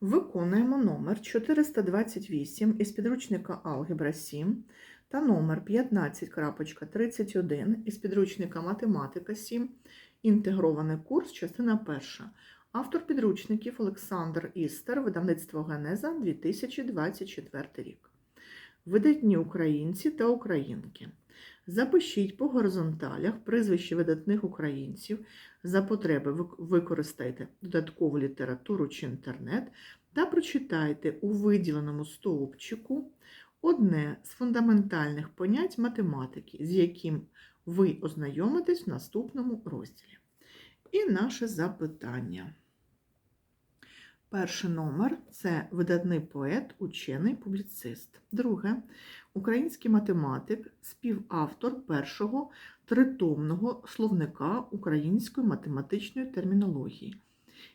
Виконуємо номер 428 із підручника Алгебра 7 та номер 15.31 із підручника Математика 7, інтегрований курс, частина перша. Автор підручників Олександр Істер, видавництво Генеза 2024 рік. Видатні українці та українки. Запишіть по горизонталях прізвище видатних українців. За потреби вик- використайте додаткову літературу чи інтернет та прочитайте у виділеному стовпчику одне з фундаментальних понять математики, з яким ви ознайомитесь в наступному розділі. І наше запитання. Перший номер це видатний поет, учений, публіцист. Друге український математик, співавтор першого тритомного словника української математичної термінології,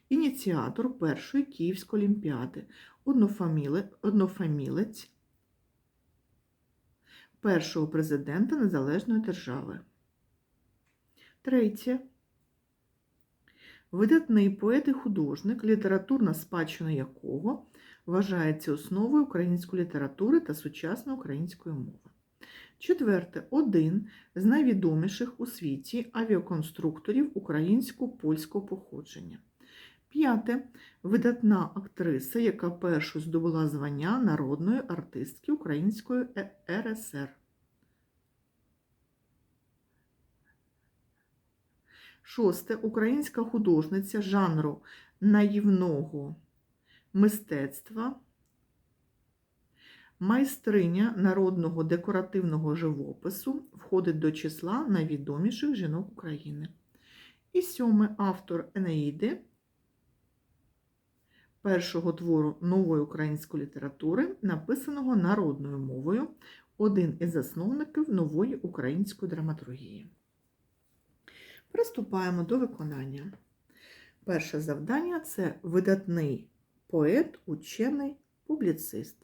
ініціатор першої Київської олімпіади, однофаміле- однофамілець першого президента Незалежної держави. Третє. Видатний поет і художник, літературна спадщина якого вважається основою української літератури та сучасної української мови. Четверте, один з найвідоміших у світі авіаконструкторів українсько-польського походження. П'яте, видатна актриса, яка першою здобула звання народної артистки Української Е- РСР. Шосте, українська художниця жанру наївного мистецтва, майстриня народного декоративного живопису входить до числа найвідоміших жінок України. І сьоме автор Енеїди, першого твору нової української літератури, написаного народною мовою, один із засновників нової української драматургії. Приступаємо до виконання. Перше завдання це видатний поет, учений, публіцист.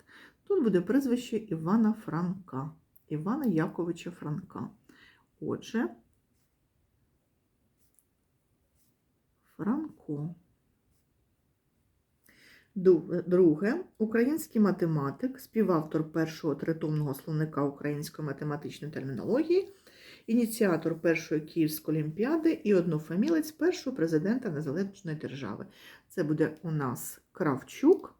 Тут буде прізвище Івана Франка, Івана Яковича Франка. Отже, Франко. Друге, український математик, співавтор першого тритомного словника української математичної термінології, ініціатор першої Київської олімпіади і однофамілець першого президента Незалежної держави. Це буде у нас Кравчук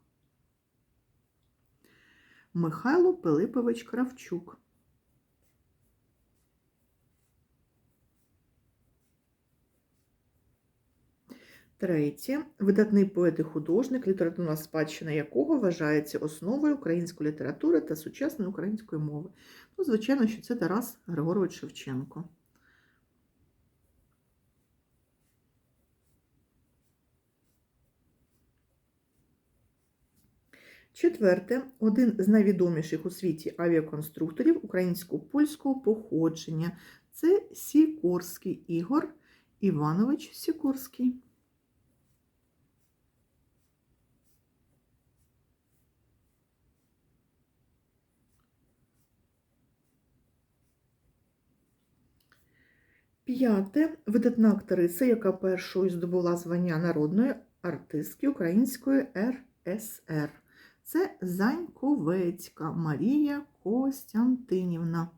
Михайло Пилипович Кравчук. Третє. Видатний поет і художник, літературна спадщина якого вважається основою української літератури та сучасної української мови. Ну, звичайно, що це Тарас Григорович Шевченко. Четверте, один з найвідоміших у світі авіаконструкторів українсько-польського походження це Сікорський Ігор Іванович Сікорський. П'яте видатна актриса, яка першою здобула звання народної артистки Української РСР. Це Заньковецька Марія Костянтинівна.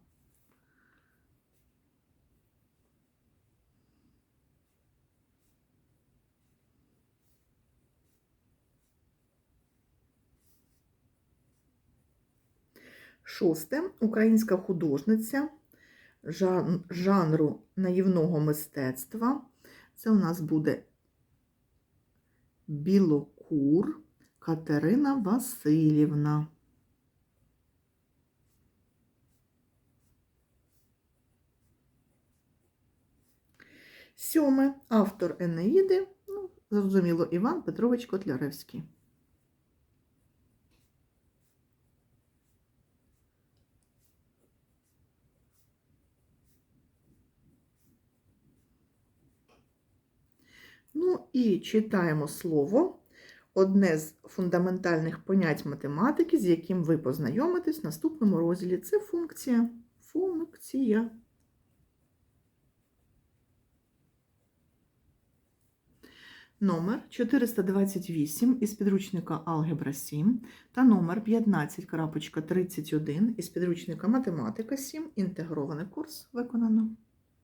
Шосте українська художниця жанру наївного мистецтва. Це у нас буде Білокур Катерина Васильівна. Сьоме автор Енеїди, ну, зрозуміло, Іван Петрович Котляревський. Ну і читаємо слово, одне з фундаментальних понять математики, з яким ви познайомитесь в наступному розділі. Це функція. Функція. Номер 428 із підручника Алгебра 7 та номер 15.31 із підручника Математика 7. Інтегрований курс виконано.